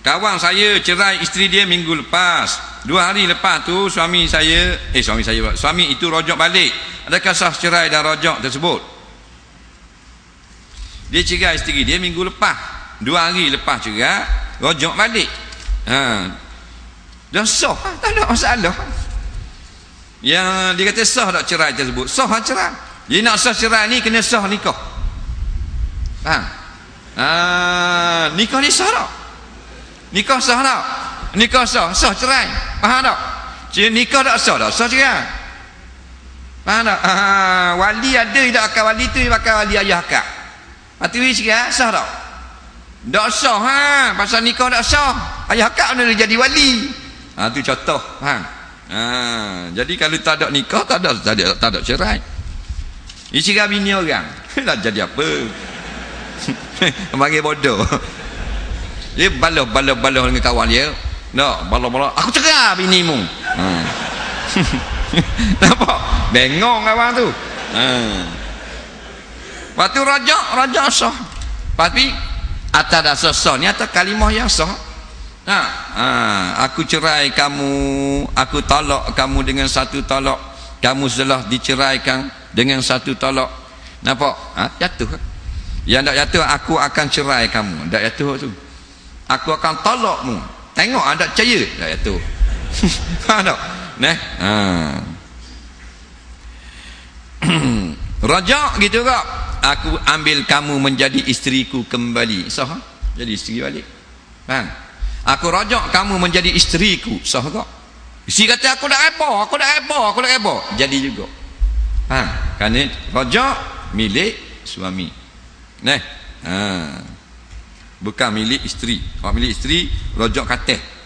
Kawan saya cerai isteri dia minggu lepas. Dua hari lepas tu suami saya, eh suami saya, suami itu rojok balik. Adakah sah cerai dan rojok tersebut? Dia cerai isteri dia minggu lepas. Dua hari lepas cerai, rojok balik. Ha. Dah sah, tak ada masalah. Yang dia kata sah tak cerai tersebut? Sah tak cerai. Dia nak sah cerai ni kena sah nikah. Faham? Ha, nikah ni sah tak? Nikah sah tak? Nikah sah, sah cerai. Faham tak? Jadi nikah tak sah tak? Sah cerai. Faham tak? Ha, wali ada tak akal wali tu pakai wali ayah. Lepas tu dia cerai, sah tak? Tak sah ha, pasal nikah tak sah. Ayah akak mana dia jadi wali? Ha tu contoh, faham? Ha, jadi kalau tak ada nikah tak ada tak ada, tak ada cerai. Dia cerai bini orang. Nak jadi apa? Panggil bodoh. Dia baloh-baloh-baloh dengan kawan dia. Nak, baloh-baloh. Aku cerai binimu. Ha. Nampak? Bengong kawan tu. Ha. Lepas tu rajak, rajak sah. Tapi atas dasar sah ni atas kalimah yang sah. Ha. ha. Aku cerai kamu, aku tolak kamu dengan satu tolak. Kamu telah diceraikan dengan satu tolak. Nampak? Ha? Jatuh. Yang tak jatuh, aku akan cerai kamu. Tak jatuh tu aku akan tolakmu tengok ada percaya dah itu faham tak? Nah ha. rajak gitu kak aku ambil kamu menjadi isteriku kembali. Sah jadi isteri balik. Faham? Aku rajak kamu menjadi isteriku. Sah kak isteri kata aku dah apa aku dah apa aku dah apa jadi juga. Faham? Kerana rajak milik suami. Nah ha bukan milik isteri. Kalau milik isteri rojok kateh